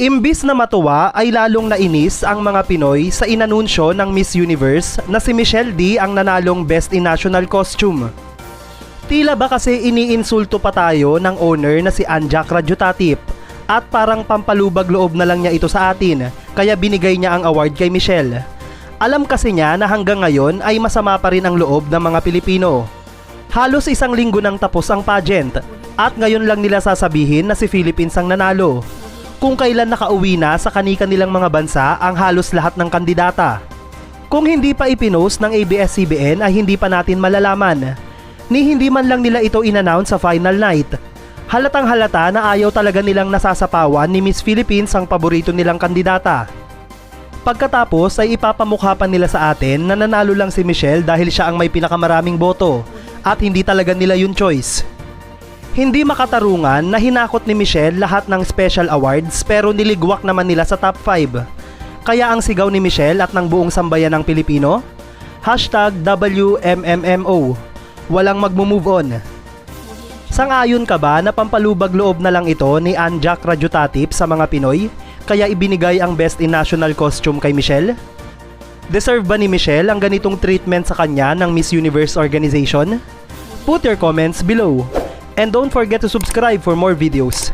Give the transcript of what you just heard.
Imbis na matuwa ay lalong nainis ang mga Pinoy sa inanunsyo ng Miss Universe na si Michelle D ang nanalong Best in National Costume. Tila ba kasi iniinsulto pa tayo ng owner na si Anjak Radyotatip at parang pampalubag loob na lang niya ito sa atin kaya binigay niya ang award kay Michelle. Alam kasi niya na hanggang ngayon ay masama pa rin ang loob ng mga Pilipino. Halos isang linggo nang tapos ang pageant at ngayon lang nila sasabihin na si Philippines ang nanalo. Kung kailan nakauwi na sa kanika nilang mga bansa ang halos lahat ng kandidata. Kung hindi pa ipinost ng ABS-CBN ay hindi pa natin malalaman. Ni hindi man lang nila ito in-announce sa final night. Halatang halata na ayaw talaga nilang nasasapawan ni Miss Philippines ang paborito nilang kandidata. Pagkatapos ay ipapamukha pa nila sa atin na nanalo lang si Michelle dahil siya ang may pinakamaraming boto at hindi talaga nila yung choice. Hindi makatarungan na hinakot ni Michelle lahat ng special awards pero niligwak naman nila sa top 5. Kaya ang sigaw ni Michelle at ng buong sambayan ng Pilipino, Hashtag WMMMO, walang magmo-move on. Sangayon ka ba na pampalubag loob na lang ito ni Anjak Radyotatip sa mga Pinoy kaya ibinigay ang Best in National Costume kay Michelle? Deserve ba ni Michelle ang ganitong treatment sa kanya ng Miss Universe organization? Put your comments below. And don't forget to subscribe for more videos.